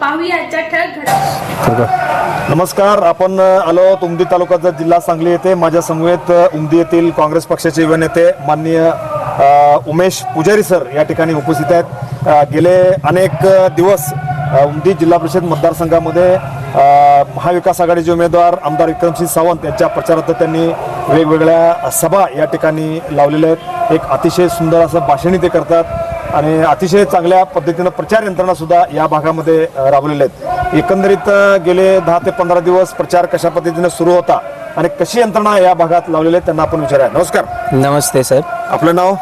पाहूया आजच्या ठळक घडामोडी. नमस्कार आपण आलो उमदी तालुक्याचा जिल्हा सांगली येथे. माझ्या समवेत उमदी येथील काँग्रेस पक्षाचे युवा नेते माननीय उमेश पुजारी सर या ठिकाणी उपस्थित आहेत. गेले अनेक दिवस उमदी जिल्हा परिषद मतदारसंघामध्ये महाविकास आघाडीचे उमेदवार आमदार विक्रमसिंह सावंत यांच्या प्रचारार्थ त्यांनी वेगवेगळ्या सभा या ठिकाणी लावलेल्या आहेत. एक अतिशय सुंदर असं भाषणही ते करतात. आणि अतिशय चांगल्या पद्धतीनं प्रचार यंत्रणा सुद्धा या भागामध्ये राबवलेल्या आहेत. एकंदरीत गेले दहा ते पंधरा दिवस प्रचार कशा पद्धतीने सुरू होता आणि कशी यंत्रणा या भागात लावलेली आहे त्यांना आपण विचारूया. नमस्कार. नमस्ते सर. आपलं नाव?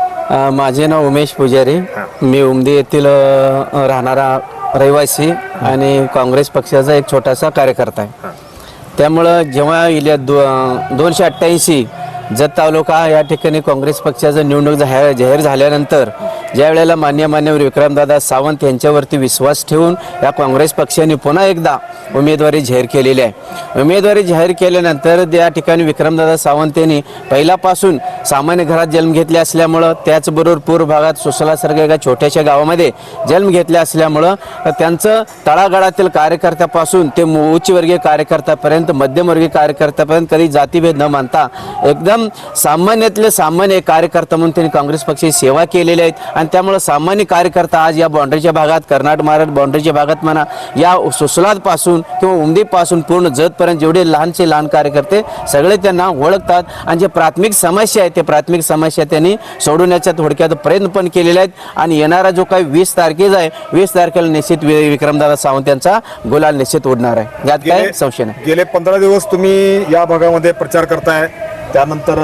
माझे नाव उमेश पुजारी. मी उमदी येथील राहणारा रहिवासी आणि काँग्रेस पक्षाचा एक छोटासा कार्यकर्ता आहे. त्यामुळं जेव्हा इल्या दो दोनशे अठ्ठ्याऐंशी जत तालुका या ठिकाणी काँग्रेस पक्षाचं निवडणूक जाहीर जाहीर झाल्यानंतर ज्या वेळेला मान्य मान्यवर विक्रमदादा सावंत यांच्यावरती विश्वास ठेवून या काँग्रेस पक्षाने पुन्हा एकदा उमेदवारी जाहीर केलेली आहे. उमेदवारी जाहीर केल्यानंतर त्या ठिकाणी विक्रमदादा सावंत यांनी पहिल्यापासून सामान्य घरात जन्म घेतले असल्यामुळं त्याचबरोबर पूर्व भागात सुसलासारख्या एका छोट्याशा गावामध्ये जन्म घेतले असल्यामुळं त्यांचं तळागाळातील कार्यकर्त्यापासून ते उच्चवर्गीय कार्यकर्त्यापर्यंत मध्यमवर्गीय कार्यकर्त्यापर्यंत कधी जातीभेद न मानता एकदम सामान्यातले सामान्य कार्यकर्ता म्हणून त्यांनी काँग्रेस पक्षाची सेवा केलेली आहेत आणि त्यामुळं सामान्य कार्यकर्ता आज या बाँड्रीच्या भागात कर्नाटक महाराष्ट्र बाँड्रीच्या भागात म्हणा या सुसलादपासून किंवा उमदीपासून पूर्ण जतपर्यंत जेवढे लहानचे लहान कार्यकर्ते सगळे त्यांना ओळखतात. आणि जे प्राथमिक समस्या आहेत ते प्राथमिक समस्या त्यांनी सोडवण्याचा थोडक्यात प्रयत्न पण केलेले आहेत. आणि येणारा जो काही वीस तारखेचा आहे वीस तारखेला निश्चित विक्रमदादा सावंत यांचा गुलाल निश्चित उडणार आहे. यात काय संशय नाही. गेले पंधरा दिवस तुम्ही या भागामध्ये प्रचार करताय. त्यानंतर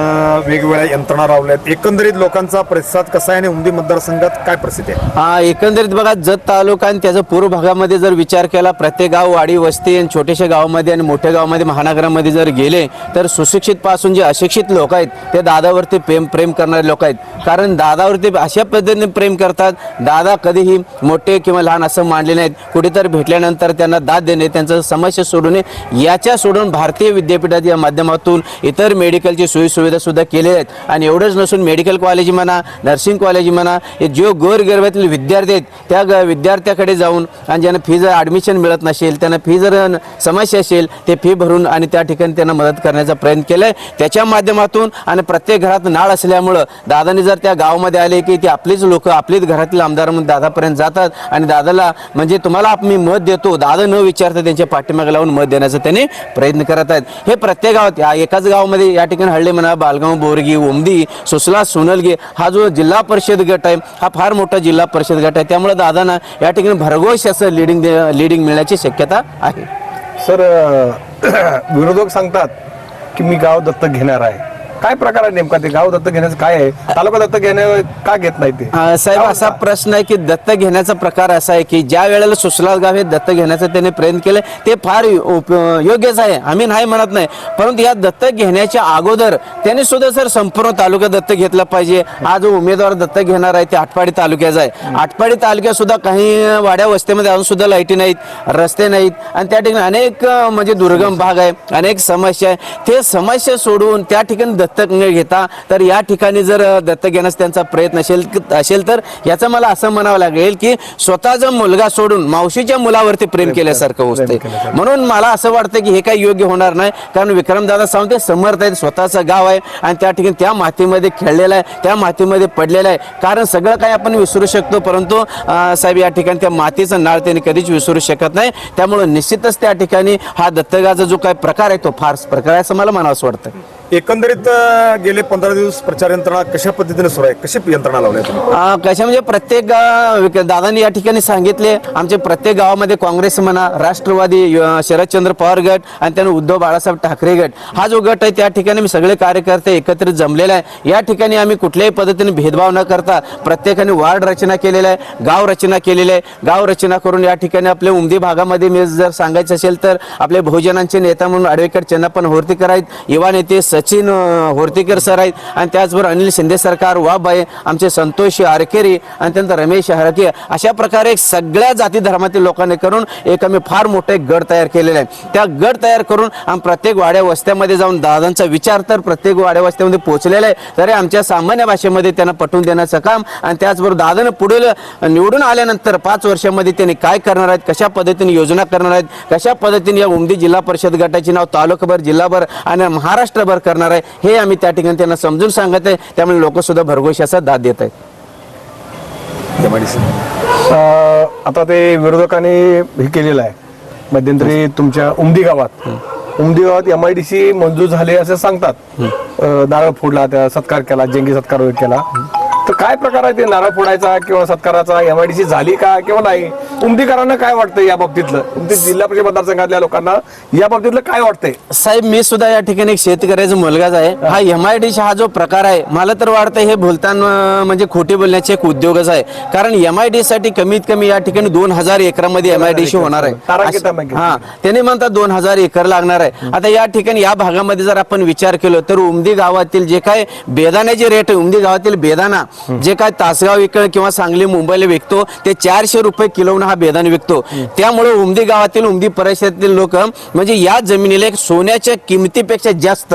वेगवेगळ्या यंत्रणा राबवल्यात. एकंदरीत लोकांचा प्रतिसाद कसा आहे आणि उमदी मतदारसंघात काय प्रसिद्ध आहे? हा एकंदरीत बघा जत तालुका आणि त्याचा पूर्व भागामध्ये जर विचार केला प्रत्येक गाव वाडी वस्ती आणि छोट्याशा गावामध्ये आणि मोठ्या गावामध्ये महानगरामध्ये जर गेले तर सुशिक्षित पासून जे अशिक्षित लोक आहेत ते दादावरती प्रेम प्रेम करणारे लोक आहेत. कारण दादावरती अशा पद्धतीने प्रेम करतात दादा कधीही मोठे किंवा लहान असं मानले नाहीत. कुठेतरी भेटल्यानंतर त्यांना दाद देणे त्यांचं समस्या सोडवणे याच्या सोडून भारतीय विद्यापीठात या माध्यमातून इतर मेडिकल सोयी सोयीसुविधासुद्धा सुद्धा केलेल्या आहेत. आणि एवढंच नसून मेडिकल कॉलेज म्हणा नर्सिंग कॉलेज म्हणा हे जो गोरगरिबातील विद्यार्थी आहेत त्या ग- विद्यार्थ्याकडे जाऊन आणि ज्यांना फी जर ॲडमिशन मिळत नसेल त्यांना फी जर समस्या असेल ते फी भरून आणि त्या ठिकाणी त्यांना मदत करण्याचा प्रयत्न केला आहे त्याच्या माध्यमातून आणि प्रत्येक घरात नाळ असल्यामुळं दादाने जर त्या गावामध्ये आले की ती आपलीच लोक आपलीच घरातील आमदार म्हणून दादापर्यंत जातात आणि दादाला म्हणजे तुम्हाला मी मत देतो दादा न विचारता त्यांच्या पाठीमागे लावून मत देण्याचा त्यांनी प्रयत्न करत आहेत. हे प्रत्येक गावात या एकाच गावामध्ये या ठिकाणी हळली म्हणा बालगाव बोरगी ओमदी सुसला सोनलगे हा जो जिल्हा परिषद गट आहे हा फार मोठा जिल्हा परिषद गट आहे त्यामुळे दादांना या ठिकाणी भरघोष असं लिडिंग लिडिंग मिळण्याची शक्यता आहे सर विरोधक सांगतात की मी गाव दत्तक घेणार आहे काय प्रकार आहे नेमका ते? गाव दत्तक घेण्याचं काय आहे? तालुका दत्तक घेण्या का घेत नाही ते? अ, साहेब असा प्रश्न आहे की दत्त घेण्याचा प्रकार असा आहे की ज्या वेळेला सुसलाद गाव हे दत्त घेण्याचा त्याने प्रयत्न केले ते फार उप- योग्यच आहे. आम्ही नाही म्हणत नाही. परंतु या दत्तक घेण्याच्या अगोदर त्यांनी सुद्धा सर संपूर्ण तालुका दत्तक घेतला पाहिजे. हा जो उमेदवार दत्तक घेणार आहे ते आटपाडी तालुक्याचा आहे. आटपाडी तालुक्यात सुद्धा काही वाड्या वस्तीमध्ये अजून सुद्धा लाईटी नाहीत रस्ते नाहीत. आणि त्या ठिकाणी अनेक अ, म्हणजे दुर्गम भाग आहे अनेक समस्या आहे. ते समस्या सोडून त्या ठिकाणी दत्तक न घेता तर या ठिकाणी जर दत्तक घेण्यास त्यांचा प्रयत्न असेल असेल तर याचं मला असं म्हणावं लागेल की स्वतःचा मुलगा सोडून मावशीच्या मुलावरती प्रेम केल्यासारखं होतं म्हणून मला असं वाटतं की हे काही योग्य होणार नाही. कारण विक्रमदादा सावंत समर्थ आहेत स्वतःचं गाव आहे आणि त्या ठिकाणी त्या मातीमध्ये खेळलेलं आहे त्या मातीमध्ये पडलेलं आहे. कारण सगळं काही आपण विसरू शकतो परंतु साहेब या ठिकाणी त्या मातीचं नाळ त्यांनी कधीच विसरू शकत नाही. त्यामुळे निश्चितच त्या ठिकाणी हा दत्तकाचा जो काही प्रकार आहे तो फार प्रकार आहे असं मला म्हणावं वाटतं. एकंदरीत गेले पंधरा दिवस प्रचार यंत्रणा कशा पद्धतीने सुरू आहे? कशी यंत्रणा लावल्या तुम्ही? अ, कशा म्हणजे प्रत्येक विक- दादांनी या ठिकाणी सांगितले. आमचे प्रत्येक गावामध्ये काँग्रेस म्हणा राष्ट्रवादी शरदचंद्र पवार गट आणि त्याने उद्धव बाळासाहेब ठाकरे गट. हा जो गट आहे त्या ठिकाणी मी सगळे कार्यकर्ते एकत्रित जमलेले आहे. या ठिकाणी आम्ही कुठल्याही पद्धतीने भेदभाव न करता प्रत्येकाने वार्ड रचना केलेला आहे गाव रचना केलेली आहे. गाव रचना करून या ठिकाणी आपल्या उमदी भागामध्ये मी जर सांगायचं असेल तर आपले बहुजनांचे नेता म्हणून ॲडव्होकेट चन्नापन होर्तीकर आहेत युवा नेते स सचिन होर्तीकर सर आहेत आणि त्याचबरोबर अनिल शिंदे सरकार वाबाई आमचे संतोष आरकेरी आणि त्यानंतर रमेश हरके अशा प्रकारे सगळ्या जाती धर्मातील लोकांनी करून एक आम्ही फार मोठं एक गट तयार केलेला आहे त्या गट तयार करून आम्ही प्रत्येक वाड्या वस्त्यामध्ये जाऊन दादांचा विचार तर प्रत्येक वाड्या वस्त्यामध्ये पोहोचलेला आहे. तरी आमच्या सामान्य भाषेमध्ये त्यांना पटवून देण्याचं काम आणि त्याचबरोबर दादानं पुढील निवडून आल्यानंतर पाच वर्षामध्ये त्यांनी काय करणार आहेत कशा पद्धतीने योजना करणार आहेत कशा पद्धतीने या उमदी जिल्हा परिषद गटाचे नाव तालुकाभर जिल्हाभर आणि महाराष्ट्रभर करणार आहे हे आम्ही त्या ठिकाणी त्यांना समजून सांगत आहे. त्यामुळे लोक सुद्धा भरघोष असा दाद देत आहेत. आता ते विरोधकांनी हे केलेलं आहे. मध्यंतरी तुमच्या उमदी गावात. उमदी गावात एम आय डी सी मंजूर झाले असे सांगतात. अं, नारळ फोडला त्या सत्कार केला जंगी सत्कार वगैरे केला. तर काय प्रकार आहे ते नारळ फोडायचा किंवा सत्काराचा? एम आय डी सी झाली का किंवा नाही? उमदीकरांना काय वाटतं या बाबतीतलं? उमदी जिल्हा परिषद मतदारसंघातल्या लोकांना या बाबतीतलं काय वाटतंय? साहेब मी सुद्धा या ठिकाणी एक शेतकऱ्याचा मुलगाच आहे. हा. एम आय डी हा जो प्रकार आहे मला तर वाटतं हे बोलताना म्हणजे खोटे बोलण्याचे एक उद्योगच आहे. कारण एम आय डी साठी कमीत कमी या ठिकाणी दोन हजार एकरामध्ये एम आय डी होणार आहे. हा. त्यांनी म्हणतात दोन हजार एकर लागणार आहे. आता या ठिकाणी या भागामध्ये जर आपण विचार केलो तर उमदी गावातील जे काय बेदाण्याचे रेट आहे उमदी गावातील बेदाना जे काय तासगाव इकडे किंवा सांगली मुंबईला विकतो ते चारशे रुपये किलोनं हा बेदाना विकतो. त्यामुळे उमदी गावातील उमदी परिसरातील लोक म्हणजे या जमिनीला एक सोन्याच्या किमतीपेक्षा जास्त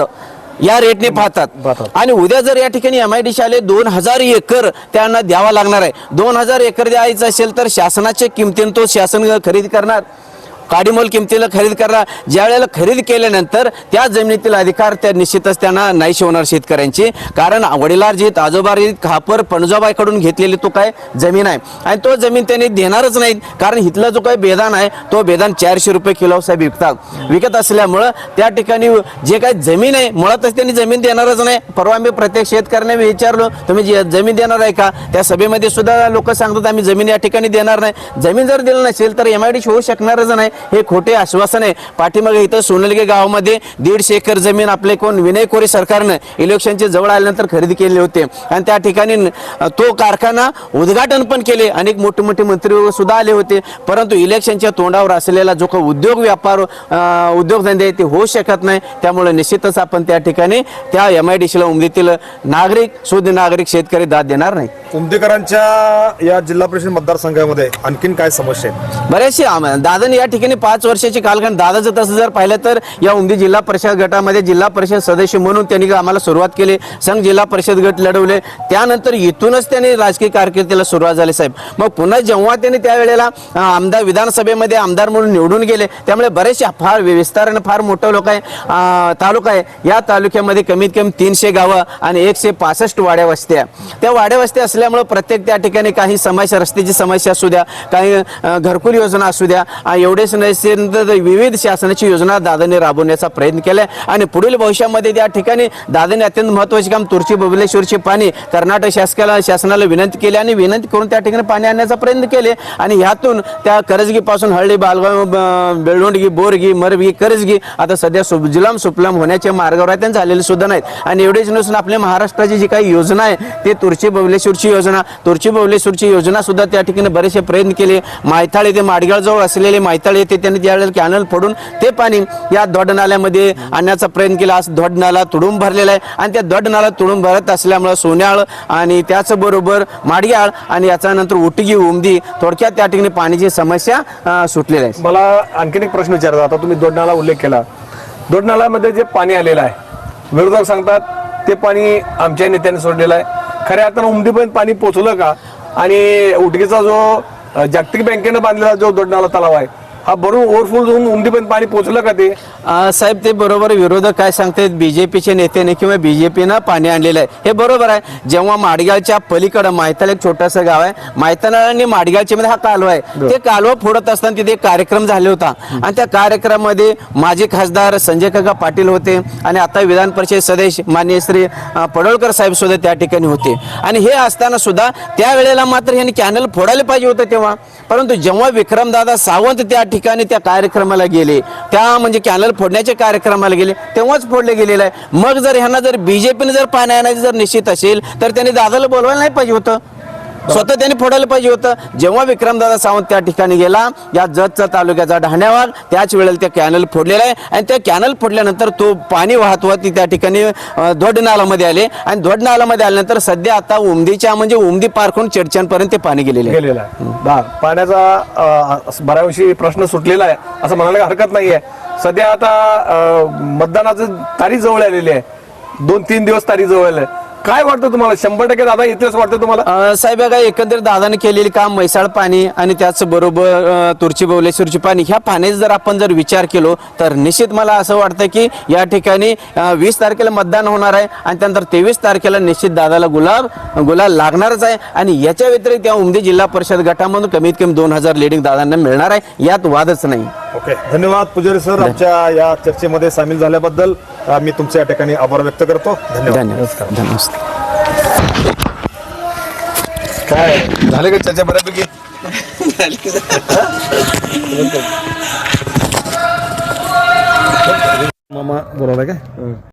या रेटने पाहतात. आणि उद्या जर या ठिकाणी एम आय डी आले दोन हजार एकर त्यांना द्यावा लागणार आहे. दोन हजार एकर द्यायचं असेल तर शासनाच्या किमतीने तो शासन खरेदी करणार. काडीमोल किमतीला खरेदी करा. ज्या वेळेला खरेदी केल्यानंतर त्या जमिनीतील अधिकार त्या निश्चितच त्यांना नाहीशी होणार शेतकऱ्यांची. कारण वडिलार्जित आजोबार्जित खापर पणजोबाईकडून घेतलेली तो काय जमीन आहे. आणि तो जमीन त्यांनी देणारच नाहीत. कारण इथला जो काही बेदान आहे तो बेदान चारशे रुपये किलो साहेब विकतात. विकत असल्यामुळं त्या ठिकाणी जे काही जमीन आहे मुळातच त्यांनी जमीन देणारच नाही. परवा मी प्रत्येक शेतकऱ्यांना मी विचारलो तुम्ही जे- जमीन देणार आहे का? त्या सभेमध्ये सुद्धा लोक सांगतात आम्ही जमीन या ठिकाणी देणार नाही. जमीन जर दिलं नसेल तर एम आय डी होऊ शकणारच नाही. हे खोटे आश्वासन आहे पाठीमागे इथं सोनलगे गावामध्ये दीडशे एकर जमीन आपले कोण विनय कोरे सरकारनं इलेक्शनचे जवळ आल्यानंतर खरेदी केले होते. आणि त्या ठिकाणी तो कारखाना उद्घाटन पण केले. अनेक मोठे मोठे मंत्री सुद्धा आले होते. परंतु इलेक्शनच्या तोंडावर असलेला जो काही उद्योग व्यापार उद्योगधंदे ते होऊ शकत नाही. त्यामुळे निश्चितच आपण त्या ठिकाणी त्या एम आय डी सीला उमदीतील नागरिक शुद्ध नागरिक शेतकरी दाद देणार नाही. उमदेकरांच्या या जिल्हा परिषद मतदारसंघामध्ये आणखीन काय समस्या आहेत? बरेचसे आम- दादाने या ठिकाणी पाच वर्षाची कालखंड. दादाचं तसं जर पाहिलं तर या उमदी जिल्हा परिषद गटामध्ये जिल्हा परिषद सदस्य म्हणून त्यांनी आम्हाला सुरुवात केली. संघ जिल्हा परिषद गट लढवले. त्यानंतर इथूनच त्यांनी राजकीय कारकिर्दीला सुरुवात झाली साहेब. मग पुन्हा जेव्हा त्यांनी त्यावेळेला आमदार विधानसभेमध्ये आमदार म्हणून निवडून गेले त्यामुळे बरेचसे फार विस्तारानं फार मोठं लोक आहे तालुका आहे. या तालुक्यामध्ये कमीत कमी तीनशे गावं आणि एकशे पासष्ट वाड्या वस्त्या त्या वाड्या वस्त्या असल्यामुळे प्रत्येक त्या ठिकाणी काही समस्या रस्त्याची समस्या असू द्या काही घरकुल योजना असू द्या एवढेच एवढेच तर विविध शासनाची योजना दादाने राबवण्याचा प्रयत्न केला आणि पुढील भविष्यामध्ये त्या ठिकाणी दादाने अत्यंत महत्त्वाचे काम तुर्ची बबलेश्वरचे पाणी कर्नाटक शासकाला शासनाला विनंती केली आणि विनंती करून त्या ठिकाणी पाणी आणण्याचा प्रयत्न केले. आणि ह्यातून त्या करजगीपासून हळदी बालगाव ब- बेळवंडगी बोरगी मरबगी करजगी आता सध्या सुजलाम सुपलाम होण्याच्या मार्गावर आहे. त्यांनी झालेले सुद्धा नाहीत. आणि एवढेच नसून आपल्या महाराष्ट्राची जी काही योजना आहे ते तुर्ची बबलेश्वरची योजना तुर्ची बबलेश्वरची योजना सुद्धा त्या ठिकाणी बरेचसे प्रयत्न केले. मायथाळ ते माडगाळजवळ असलेले मायथाळ येथे त्यांनी त्यावेळेला कॅनल फोडून ते पाणी या दोड नाल्यामध्ये आणण्याचा प्रयत्न केला. आज दोड नाला तुडूंब भरलेला आहे. आणि त्या दोड नाला तुडूंब भरत असल्यामुळे सोन्याळ आणि त्याचबरोबर माडग्याळ आणि याच्यानंतर उटगी उमदी थोडक्यात त्या ठिकाणी पाण्याची समस्या सुटलेली आहे. मला आणखीन एक प्रश्न विचारायचा आता तुम्ही दोडनाला उल्लेख केला. दोडनालामध्ये जे पाणी आलेलं आहे विरोधक सांगतात ते पाणी आमच्या नेत्याने सोडलेलं आहे. खऱ्या अर्थानं उमदीपर्यंत पाणी पोचलं का? आणि उटगीचा जो जागतिक बँकेनं बांधलेला जो दोडनाला तलाव आहे हा भरून ओव्हरफुल होऊन उमदीपर्यंत पाणी पोचलं का ते? साहेब ते बरोबर विरोधक काय सांगतात? बीजेपीचे नेत्याने किंवा बीजेपीनं पाणी आणलेलं आहे. हे बरोबर आहे. जेव्हा माडगावच्या पलीकडं मायताल एक छोटंसं गाव आहे. मायताळ आणि माडगावच्या मध्ये हा कालवा आहे. ते कालवा फोडत असताना तिथे एक कार्यक्रम झाले होता. आणि त्या कार्यक्रमामध्ये माजी खासदार संजय काका पाटील होते आणि आता विधान परिषद सदस्य माननीय श्री अं, पडोळकर साहेब सुद्धा त्या ठिकाणी होते. आणि हे असताना सुद्धा त्यावेळेला मात्र यांनी कॅनल फोडायला पाहिजे होतं तेव्हा. परंतु जेव्हा विक्रमदादा सावंत त्या ठिकाणी त्या कार्यक्रमाला गेले. त्या म्हणजे कॅनल फोडण्याच्या कार्यक्रमाला गेले. तेव्हाच फोडले गेलेलं आहे. मग जर ह्यांना जर बीजेपीने जर पाणी आणायचं जर निश्चित असेल तर त्यांनी दादाला बोलवायला नाही पाहिजे होतं. स्वतः त्यांनी फोडायला पाहिजे होतं. जेव्हा विक्रमदादा सावंत त्या ठिकाणी गेला या जतचा तालुक्याचा ढाण्यावाग त्याच वेळेला त्या कॅनल फोडलेला आहे. आणि त्या कॅनल फोडल्यानंतर तो पाणी वाहत वाहत त्या ठिकाणी धोड नालामध्ये आले. आणि धोड नालामध्ये आल्यानंतर सध्या आता उमदीच्या म्हणजे उमदी पार करून चेडच्यांपर्यंत ते पाणी गेलेले आहे. पाण्याचा बऱ्याचशी प्रश्न सुटलेला आहे असं म्हणायला हरकत नाहीये. सध्या आता मतदानाचं तारीख जवळ आलेली आहे. दोन तीन दिवस तारीख जवळ आली आहे. काय वाटतं तुम्हाला? शंभर टक्के दादा इथेच वाटतं तुम्हाला? अ, साहेब बघा एकंदरीत दादाने केलेली काम म्हैसाळ पाणी आणि त्याचबरोबर अ, तुरची बवलेश्वरची पाणी ह्या पाण्याचा जर आपण जर विचार केलो तर निश्चित मला असं वाटतं की या ठिकाणी वीस तारखेला मतदान होणार आहे आणि त्यानंतर तेवीस तारखेला निश्चित दादाला गुलाब गुलाल लागणारच आहे आणि याच्या व्यतिरिक्त या उमदी जिल्हा परिषद गटामधून कमीत कमी दोन हजार लिडिंग दादांना मिळणार आहे. यात वादच नाही. ओके. धन्यवाद पुजारी सर. आमच्या या चर्चेमध्ये सामील झाल्याबद्दल अ, मी तुमच्या या ठिकाणी आभार व्यक्त करतो. धन्यवाद. धन्यवाद. धन्यवाद. काय? झाले का चर्चा बऱ्यापैकी? मामा बोलावला काय?